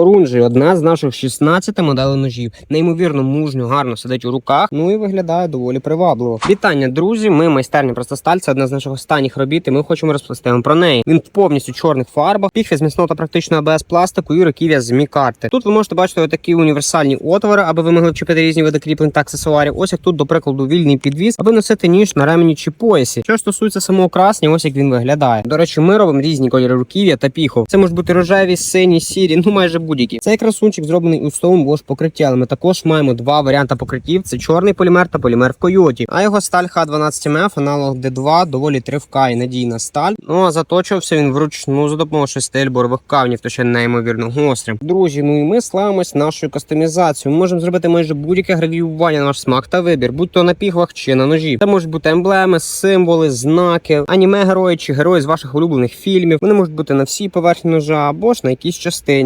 Хорунжий одна з наших 16 моделей ножів. Неймовірно мужньо, гарно сидить у руках. Ну і виглядає доволі привабливо. Вітання, друзі! Ми майстерня Простосталь. Це одна з наших останніх робіт. і Ми хочемо розповісти вам про неї. Він повністю чорних фарбах, піхви з міцного та практично АБС пластику і руків'я з мікарти. Тут ви можете бачити такі універсальні отвори, аби ви могли вчепити різні види кріплень та аксесуарів. Ось як тут, до прикладу, вільний підвіз, аби носити ніж на ремені чи поясі. Що стосується самого красня, ось як він виглядає. До речі, ми робимо різні кольори руків'я та піхов. Це можуть бути рожеві, сині, сірі, ну майже будь-які. Цей красунчик зроблений у стовому бош покриття. Але ми також маємо два варіанти покриттів: це чорний полімер та полімер в койоті. А його сталь Х12МФ, аналог D2, доволі тривка і надійна сталь. Ну а заточувався він вручну за допомогою шести борових камнів, то ще неймовірно гострим. Друзі, ну і ми славимось нашою кастомізацією. Ми можемо зробити майже будь-яке гравіювання на наш смак та вибір, будь то на пігвах чи на ножі. Це можуть бути емблеми, символи, знаки, аніме герої чи герої з ваших улюблених фільмів. Вони можуть бути на всій поверхні ножа або ж на якійсь частині.